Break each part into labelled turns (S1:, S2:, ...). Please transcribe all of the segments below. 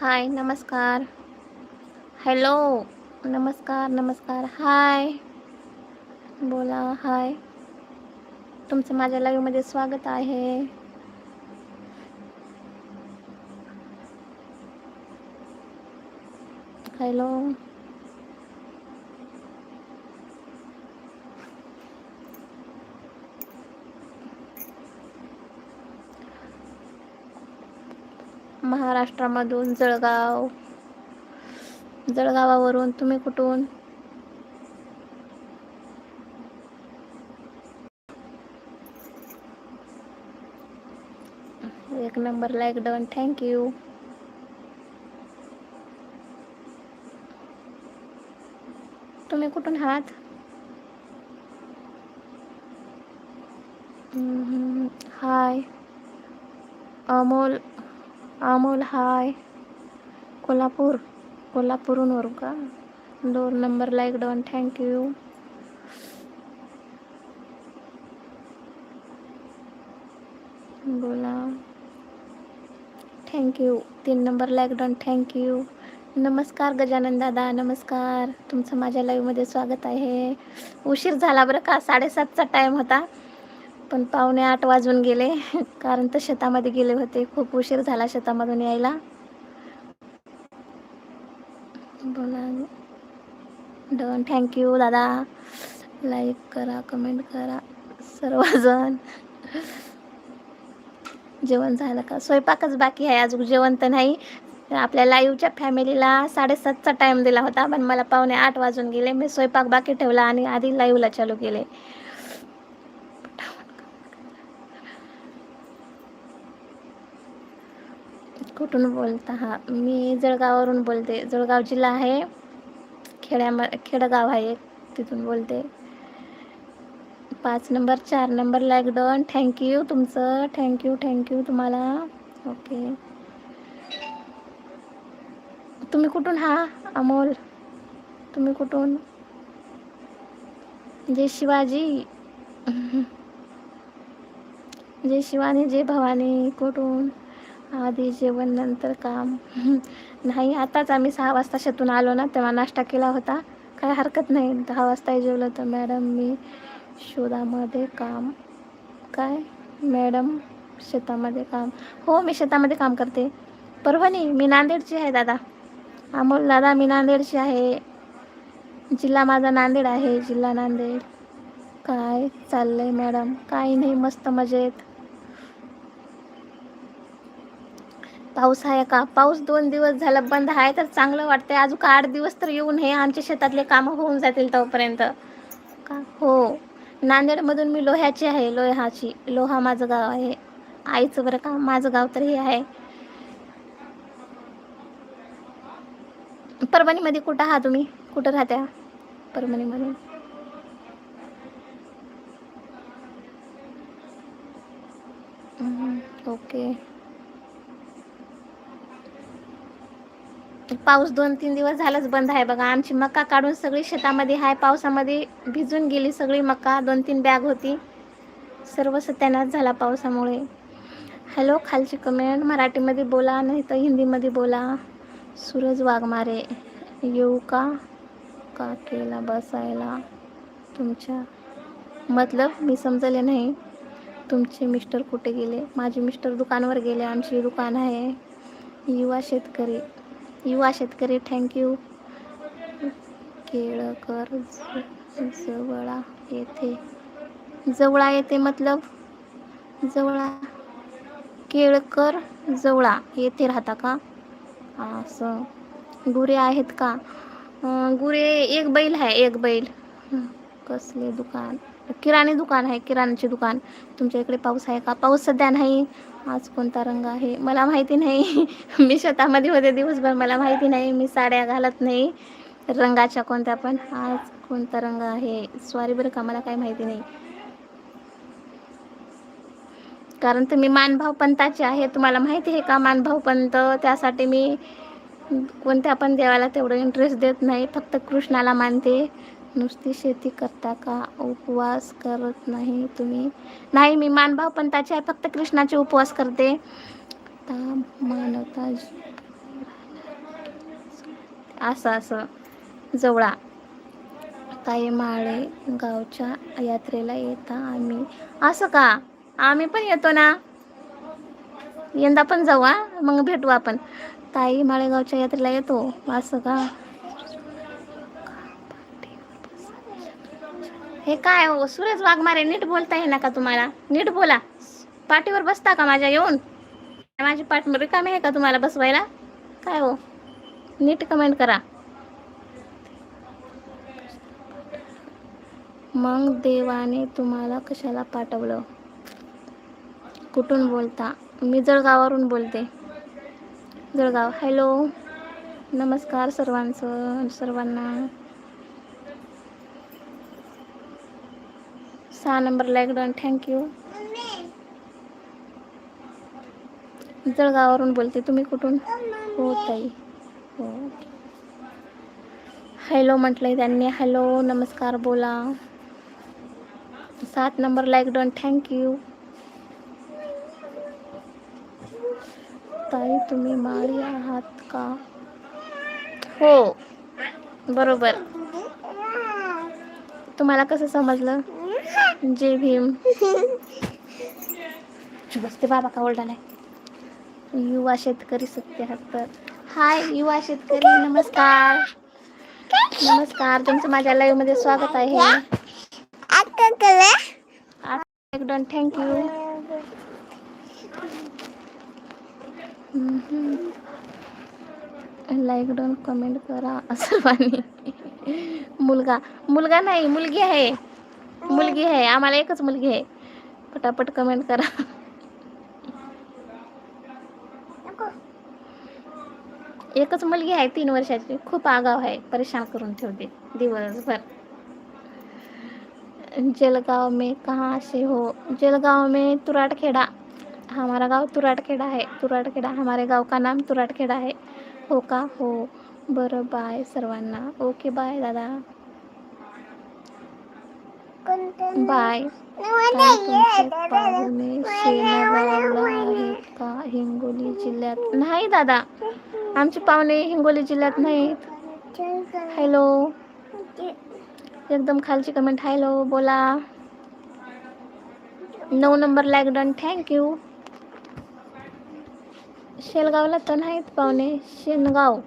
S1: हाय नमस्कार. हॅलो नमस्कार नमस्कार. हाय बोला हाय तुमचं माझ्या लाईव्हमध्ये स्वागत आहे. हॅलो महाराष्ट्रामधून जळगाव. जळगावावरून तुम्ही कुठून? एक नंबर लाईक डन. थँक्यू तुम्ही कुठून आहात? हाय अमोल अमोल हाय. कोल्हापूर कोल्हापूरहून वरू का? दोन number like done thank you बोला. थँक्यू तीन number like done thank you नमस्कार गजानन दादा नमस्कार. तुमचं माझ्या लाईव्हमध्ये स्वागत आहे. उशीर झाला बरं का? साडेसातचा टाईम होता. पण पावणे आठ वाजून गेले. कारण तर शेतामध्ये गेले होते. खूप उशीर झाला शेतामधून यायला. बोला. डन. थँक्यू दादा. लाईक करा कमेंट करा. सर्वजण. जेवण झालं का? स्वयंपाकच बाकी आहे. अजून जेवण तर नाही. आपल्या लाईव्हच्या फॅमिलीला साडेसातचा टाईम दिला होता. पण मला पावणे आठ वाजून गेले. मी स्वयंपाक बाकी ठेवला आणि आधी लाईव्हला चालू केले. कुठून बोलता? हा मी जळगाववरून बोलते. जळगाव जिल्हा आहे खेड्याम खेडगाव आहे एक तिथून बोलते. पाच नंबर चार number like done thank you तुमचं थँक्यू थँक्यू तुम्हाला. ओके तुम्ही कुठून? हा अमोल. तुम्ही कुठून? जय शिवाजी. जय शिवानी जय भवानी कुठून? आधी जेवण नंतर काम. नाही आताच आम्ही सहा वाजता शेतून आलो ना तेव्हा नाश्ता केला होता. काय हरकत नाही. दहा वाजता जेवलं तर मॅडम मी शोधामध्ये काम. काय? मॅडम शेतामध्ये काम. हो मी शेतामध्ये काम करते. परभणी मी नांदेडची आहे दादा. अमोल दादा मी नांदेडची आहे. जिल्हा माझा नांदेड आहे. जिल्हा नांदेड. काय चाललंय मॅडम? काही नाही मस्त मजेत. पाऊस आहे का? पाऊस दोन दिवस झाला बंद आहे तर चांगलं वाटतंय. अजून आठ दिवस तर येऊन हे आमच्या शेतातले कामं होऊन जातील तोपर्यंत. का? हो. नांदेडमधून मी लोह्याची आहे लोह्याची. लोहा माझं गाव आहे. आईचं बरं का? माझं गाव तर हे आहे. परभणीमध्ये कुठं आहात तुम्ही? कुठं राहत्या परभणीमध्ये ओके. पाऊस दोन तीन दिवस झालंच बंद आहे बघा. आमची मका काढून सगळी शेतामध्ये आहे पावसामध्ये भिजून गेली सगळी मका. दोन तीन बॅग होती. सर्व सत्यानाश झाला पावसामुळे. हॅलो खालची कमेंट मराठीमध्ये बोला नाही तर हिंदीमध्ये बोला. सूरज वाघमारे येऊ का? का केला बसायला? तुमच्या मतलब मी समजले नाही. तुमचे मिस्टर कुठे गेले? माझे मिस्टर दुकानवर गेले. आमची दुकान आहे. युवा शेतकरी. युवा शेतकरी थँक्यू केळकर ज- जवळा येथे. जवळा येथे मतलब जवळा. केळकर जवळा येथे राहता का? असं. गुरे आहेत का? गुरे एक बैल आहे एक बैल. कसले दुकान. किराणे दुकान आहे किराण्याचे दुकान. तुमच्या इकडे पाऊस आहे का? पाऊस सध्या नाही. आज कोणता रंग आहे? मला माहिती नाही. मी शेतामध्ये होते दिवसभर. मला माहिती नाही. मी साड्या घालत नाही. रंगाच्या कोणत्या पण. आज कोणता रंग आहे? सॉरी बरं का मला काही माहिती नाही. कारण तुम्ही मानभाव पंथाचे आहे. तुम्हाला माहिती आहे का मानभाव पंत? त्यासाठी मी कोणत्या पण देवाला तेवढं इंटरेस्ट देत नाही. फक्त कृष्णाला मानते. नुसती शेती करता का? उपवास करत नाही तुम्ही? नाही मी मानभाव पंथाचे आहे फक्त कृष्णाचे उपवास करते. ता मानवता असं असं. जवळा. ताई माळे गावच्या यात्रेला येता आम्ही. असं का? आम्ही पण येतो ना? यंदा पण जाऊ मग भेटू आपण. ताई माळेगावच्या यात्रेला येतो. असं का? हे काय हो सूरज वाघमारे नीट बोलता येईना का तुम्हाला? नीट बोला. पाठीवर बसता का माझ्या येऊन? माझी पाठ रिकामी आहे का तुम्हाला बसवायला? काय हो? नीट कमेंट करा. मग देवाने तुम्हाला कशाला पाठवलं? कुठून बोलता? मी जळगावावरून बोलते. जळगाव. हॅलो नमस्कार सर्वांचं सर्वांना. सहा number like done thank you जळगावावरून बोलते. तुम्ही कुठून? हो ताई. हो. हॅलो म्हटलंय त्यांनी. हॅलो नमस्कार बोला. सात नंबर लाईक डन थँक्यू ताई तुम्ही माळी आहात का? हो. बरोबर. तुम्हाला कसं समजलं? जय भीम। बसते बाबा का ओरडालाय युवा शेतकरी सत्याहत्तर. हाय युवा शेतकरी नमस्कार. नमस्कार तुमचं माझ्या लाईव्ह मध्ये स्वागत आहे. एकदम थँक्यू लाईक डन कमेंट करा. सर्वांनी मुलगा. मुलगा नाही मुलगी आहे. मुलगी आहे आम्हाला एकच मुलगी आहे. पटापट कमेंट करा. एकच मुलगी आहे तीन वर्षाची. खूप आगाव आहे. परेशान करून ठेवते दिवसभर. जलगांव में कहाँ से हो? जलगांव में तुराटखेड़ा. हमारा गांव तुराटखेड़ा है. तुराटखेड़ा हमारे गांव का नाम तुराटखेड़ा है. हो का? हो. बरं बाय सर्वांना. ओके बाय दादा. बाय हिंगोली जिल्ह्यात नाही दादा। आमचे पाहुणे हिंगोली जिल्ह्यात नाहीत हॅलो। एकदम खालची कमेंट हॅलो बोला। नऊ number like done thank you शेलगावला तर नाहीत पाहुणे शेनगाव।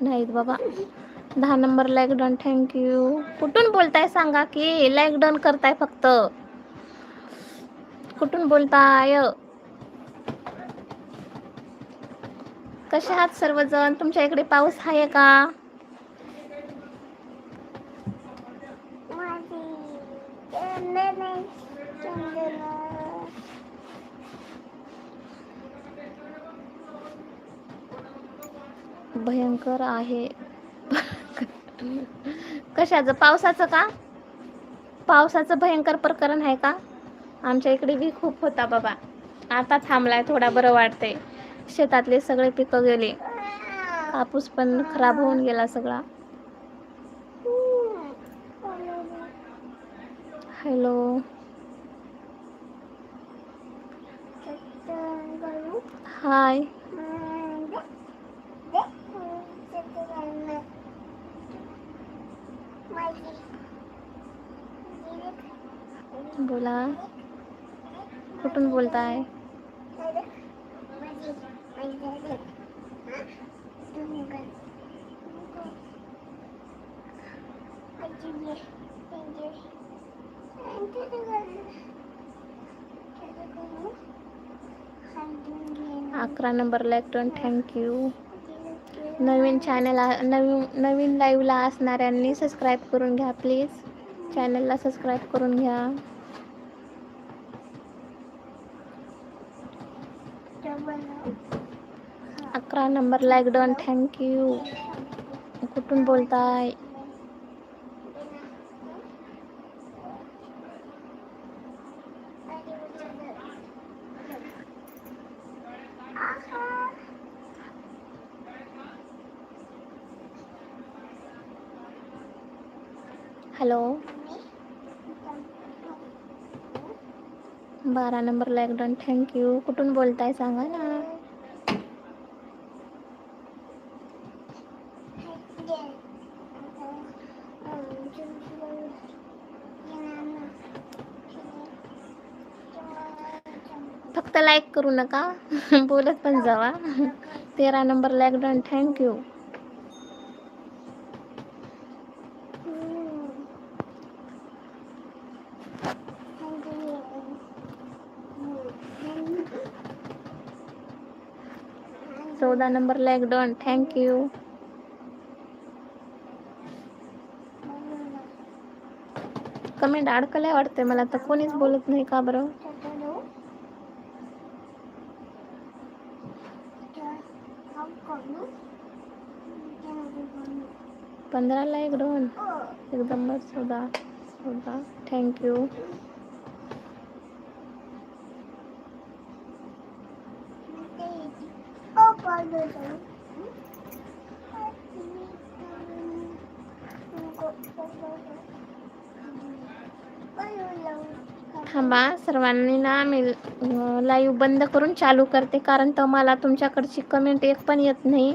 S1: नाहीत बाबा। दहा नंबर लाईक डन थँक्यू कुठून बोलताय सांगा की लाईक डन करताय फक्त. कुठून बोलताय? कसे आहात सर्वजण? तुमच्या इकडे पाऊस आहे का? भयंकर आहे. कशाचं? पावसाचं का? पावसाचं भयंकर प्रकरण आहे का? आमच्या इकडे बी खूप होता बाबा. आता थांबलाय थोडा बरं वाटतंय. शेतातले सगळे पिकं गेले. कापूस पण खराब होऊन गेला सगळा. हॅलो. हाय. बोला। कुठून बोलताय अकरा नंबर लाईक थँक्यू नवीन चॅनल नवीन नवीन लाईव्हला असणाऱ्यांनी सबस्क्राईब करून घ्या प्लीज चॅनलला सबस्क्राईब करून घ्या. अकरा नंबर लाईक डन थँक्यू कुठून बोलताय? हॅलो. बारा नंबर लाईक डन. थँक्यू कुठून बोलताय सांगा ना. फक्त लाईक करू नका. बोलत पण जावा. तेरा number like done. Thank you चौदा number like done thank you comment अडकल्या वाटते मला तर कोणीच बोलत नाही, का बरं? पंधरा लाईक डन, एकदम चौदा चौदा थँक्यू थांबा सर्वांनी ना मी लाईव्ह बंद करून चालू करते कारण तर मला तुमच्याकडची कमेंट एक पण येत नाही.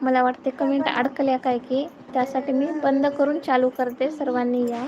S1: मला वाटते कमेंट अडकल्या काय की त्यासाठी मी बंद करून चालू करते सर्वांनी या.